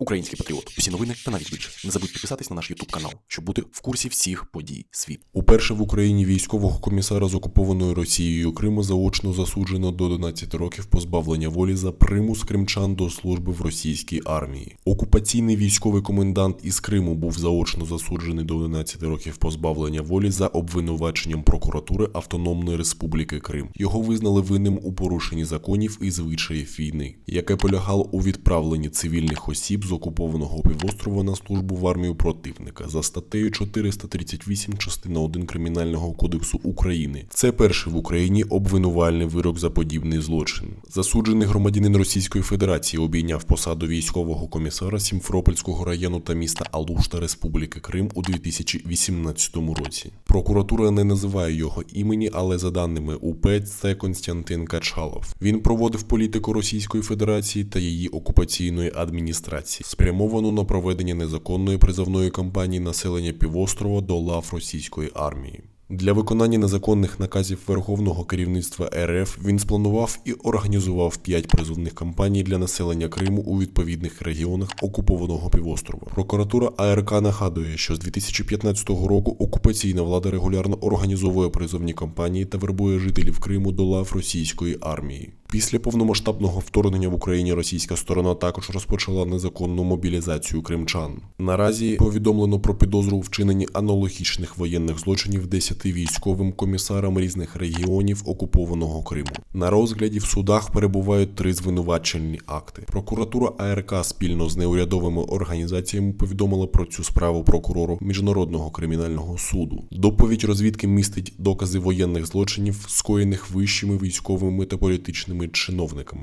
Український патріот. Усі новини та навіть більше. Не забудь підписатись на наш Ютуб канал, щоб бути в курсі всіх подій світу. Уперше в Україні військового комісара з окупованою Росією Криму заочно засуджено до 11 років позбавлення волі за примус кримчан до служби в російській армії. Окупаційний військовий комендант із Криму був заочно засуджений до 11 років позбавлення волі за обвинуваченням прокуратури Автономної Республіки Крим. Його визнали винним у порушенні законів і звичаїв війни, яке полягало у відправленні цивільних осіб з окупованого півострова на службу в армію противника за статтею 438 частина 1 Кримінального кодексу України. Це перший в Україні обвинувальний вирок за подібний злочин. Засуджений громадянин Російської Федерації обійняв посаду військового комісара Сімфропольського району та міста Алушта Республіки Крим у 2018 році. Прокуратура не називає його імені, але за даними УП, це Константин Качалов. Він проводив політику Російської Федерації та її окупаційної адміністрації, спрямовану на проведення незаконної призовної кампанії населення півострова до лав російської армії. Для виконання незаконних наказів Верховного керівництва РФ він спланував і організував п'ять призовних кампаній для населення Криму у відповідних регіонах окупованого півострова. Прокуратура АРК нагадує, що з 2015 року окупаційна влада регулярно організовує призовні кампанії та вербує жителів Криму до лав російської армії. Після повномасштабного вторгнення в Україні російська сторона також розпочала незаконну мобілізацію кримчан. Наразі повідомлено про підозру у вчиненні аналогічних воєнних злочинів 10 військовим комісарам різних регіонів окупованого Криму. На розгляді в судах перебувають три звинувачальні акти. Прокуратура АРК спільно з неурядовими організаціями повідомила про цю справу прокурору Міжнародного кримінального суду. Доповідь розвідки містить докази воєнних злочинів, скоєних вищими військовими та політичними чиновниками.